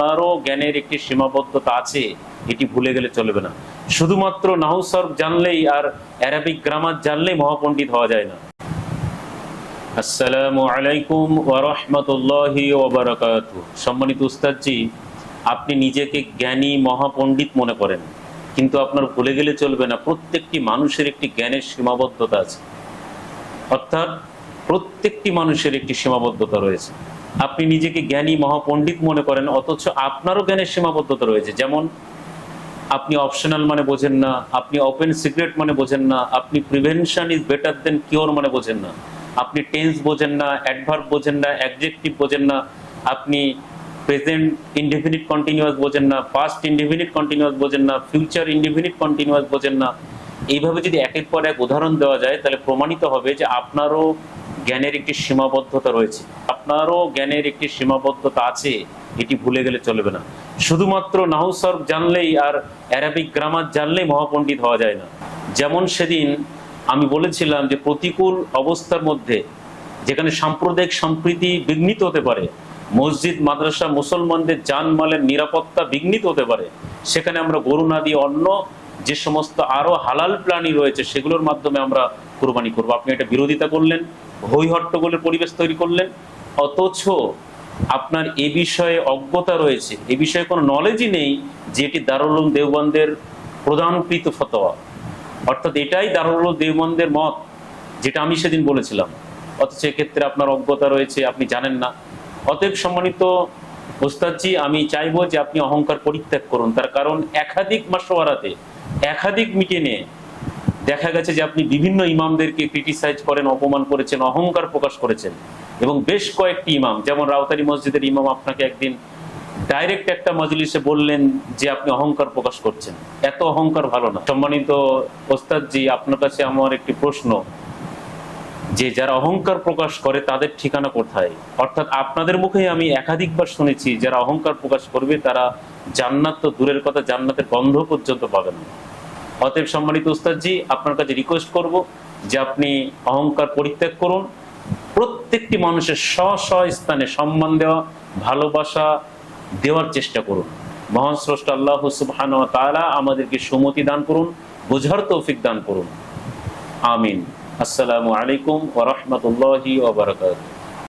আপনারও জ্ঞানের একটি সীমাবদ্ধতা আছে, এটি ভুলে গেলে চলবে না। শুধুমাত্র নাহুসর জানলেই আর অ্যারাবিক গ্রামার জানলেই মহাপণ্ডিত হওয়া যায় না। আসসালামু আলাইকুম ওরহমতুল্লাহি ওবরাকাত সম্মানিত উস্তাদজি, আপনি নিজেকে জ্ঞানী মহাপণ্ডিত মনে করেন, কিন্তু আপনার ভুলে গেলে চলবে না। প্রত্যেকটি মানুষের একটি জ্ঞানের সীমাবদ্ধতা আছে। অর্থাৎ প্রত্যেকটি মানুষের একটি সীমাবদ্ধতা রয়েছে। আপনি নিজেকে জ্ঞানী মহাপণ্ডিত মনে করেন, অথচ আপনারও জ্ঞানের সীমাবদ্ধতা রয়েছে। যেমন, আপনি অপশনাল মানে বোঝেন না, আপনি ওপেন সিক্রেট মানে বোঝেন না, আপনি prevention is better than cure মানে বোঝেন না। আপনি টেন্স বোঝেন না অ্যাডভার্ব বোঝেন না অ্যাডজেক্টিভ বোঝেন না, আপনি প্রেজেন্ট ইনডিফিনিট কন্টিনিউয়াস বোঝেন না পাস্ট ইনডিফিনিট কন্টিনিউয়াস বোঝেন না ফিউচার ইনডিফিনিট কন্টিনিউয়াস বোঝেন না। এইভাবে যদি একের পর এক উদাহরণ দেওয়া যায়, তাহলে প্রমাণিত হবে যে আপনারও জ্ঞানের একটি সীমাবদ্ধতা রয়েছে। আপনারও জ্ঞানের একটি সীমাবদ্ধতা আছে, এটি ভুলে গেলে চলবে না। শুধুমাত্র নাহুসর জানলেই আর অ্যারাবিক গ্রামার জানলেই মহাপণ্ডিত হওয়া যায় না। যেমন সেদিন আমি বলেছিলাম যে প্রতিকূল অবস্থার মধ্যে, যেখানে সাম্প্রদায়িক সম্প্রীতি বিঘ্নিত হতে পারে, মসজিদ, মাদ্রাসা, মুসলমানদের জানমালের নিরাপত্তা বিঘ্নিত হতে পারে, সেখানে আমরা গরু না দিয়ে অন্য যে সমস্ত আরও হালাল প্রাণী রয়েছে, সেগুলোর মাধ্যমে আমরা কোরবানি করব। আপনি এটা বিরোধিতা করলেন হই হট্টগোলের পরিবেশ তৈরি করলেন, অথচ আপনার এ বিষয়ে অজ্ঞতা রয়েছে, এ বিষয়ে কোনো নলেজই নেই যে এটি দারুল উলুম দেওবন্দের প্রধানকৃত ফতোয়া। অর্থাৎ এটাই দারুল দেওবন্দের মত, যেটা আমি সেদিন বলেছিলাম। অথচ এক্ষেত্রে আপনার অজ্ঞতা রয়েছে, আপনি জানেন না। অতএব সম্মানিত ওস্তাদজি, আমি চাইব যে আপনি অহংকার পরিত্যাগ করুন। তার কারণ একাধিক মাসোয়ারাতে একাধিক মিটিংয়ে দেখা গেছে যে আপনি বিভিন্ন ইমামদেরকে ক্রিটিসাইজ করেন, অপমান করেছেন, অহংকার প্রকাশ করেছেন। এবং বেশ কয়েকটি ইমাম, যেমন রাউতারি মসজিদের ইমাম আপনাকে একদিন ডাইরেক্ট একটা মজলিসে বললেন যে আপনি অহংকার প্রকাশ করছেন। এত অহংকার ভালো না। সম্মানিত ওস্তাদজি, আপনার কাছে আমার একটি প্রশ্ন। যে যারা অহংকার প্রকাশ করে, তাদের ঠিকানা কোথায়? অর্থাৎ আপনাদের মুখে আমি একাধিকবার শুনেছি, যারা অহংকার প্রকাশ করবে, তারা জান্নাত তো দূরের কথা, জান্নাতের গন্ধ পর্যন্ত পাবেন না। অতএব সম্মানিত উস্তাদজি, আপনার কাছে রিকোয়েস্ট করব যে আপনি অহংকার পরিত্যাগ করুন। প্রত্যেকটি মানুষের স্ব স্ব স্থানে সম্মান দেওয়া, ভালোবাসা দেওয়ার চেষ্টা করুন। মহান স্রষ্ট আল্লাহ সুবহান তাআলা আমাদেরকে সুমতি দান করুন, বোঝার তৌফিক দান করুন। আমিন। আসসালামু আলাইকুম ওয়া রাহমাতুল্লাহি ওয়া বারাকাতুহু।